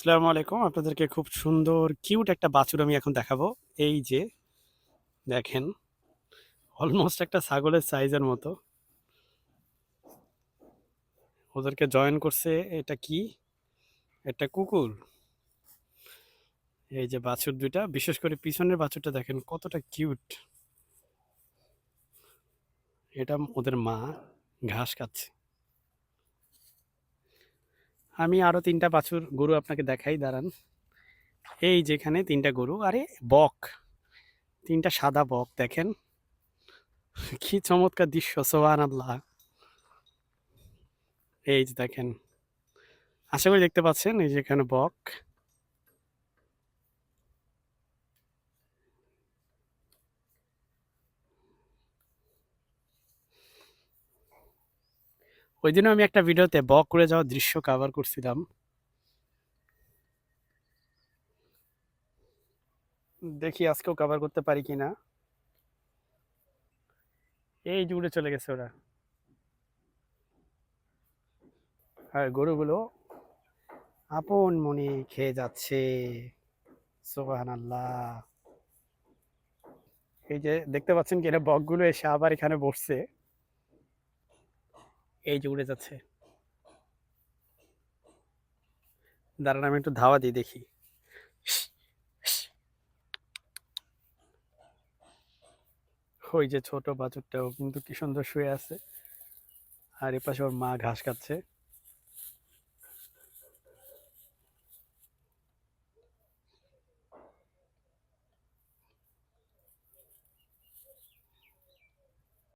আসসালামু আলাইকুম। আপনাদেরকে খুব সুন্দর কিউট একটা বাছুর আমি এখন দেখাবো। এই যে, দেখেন অলমোস্ট একটা ছাগলের সাইজের মতো। ওদেরকে জয়েন করছে এটা কি? একটা কুকুর। এই যে বাছুর দুইটা, বিশেষ করে পিছনের বাছুরটা দেখেন কতটা কিউট এটা ওদের মা ঘাস খাচ্ছে। আমি আরও তিনটা বাছুর গরু আপনাকে দেখাই, দাঁড়ান। এই যেখানে তিনটা গরু, আরে বক, তিনটা সাদা বক, দেখেন। কি চমৎকার দৃশ্য সোহান আল্লাহ এই যে দেখেন, আশা করি দেখতে পাচ্ছেন, এই যেখানে বক। ওই দিনও আমি একটা ভিডিওতে বক করে যাওয়ার দৃশ্য কভার করছিলাম। দেখি আজকেও কভার করতে পারি কিনা। এই জুড়ে চলে গেছে ওরা। আর গরুগুলো আপন মনে খেয়ে যাচ্ছে। সোহান আল্লাহ এই যে দেখতে পাচ্ছেন কি এটা বকগুলো এসে আবার এখানে বসছে। এই যে উড়ে যাচ্ছে। দাঁড়ান, আমি একটু ধাওয়া দিই দেখি। ওই যে ছোট বাছুরটাও কিন্তু কি সুন্দর শুয়ে আছে। আর এপাশে ওর মা ঘাস খাচ্ছে।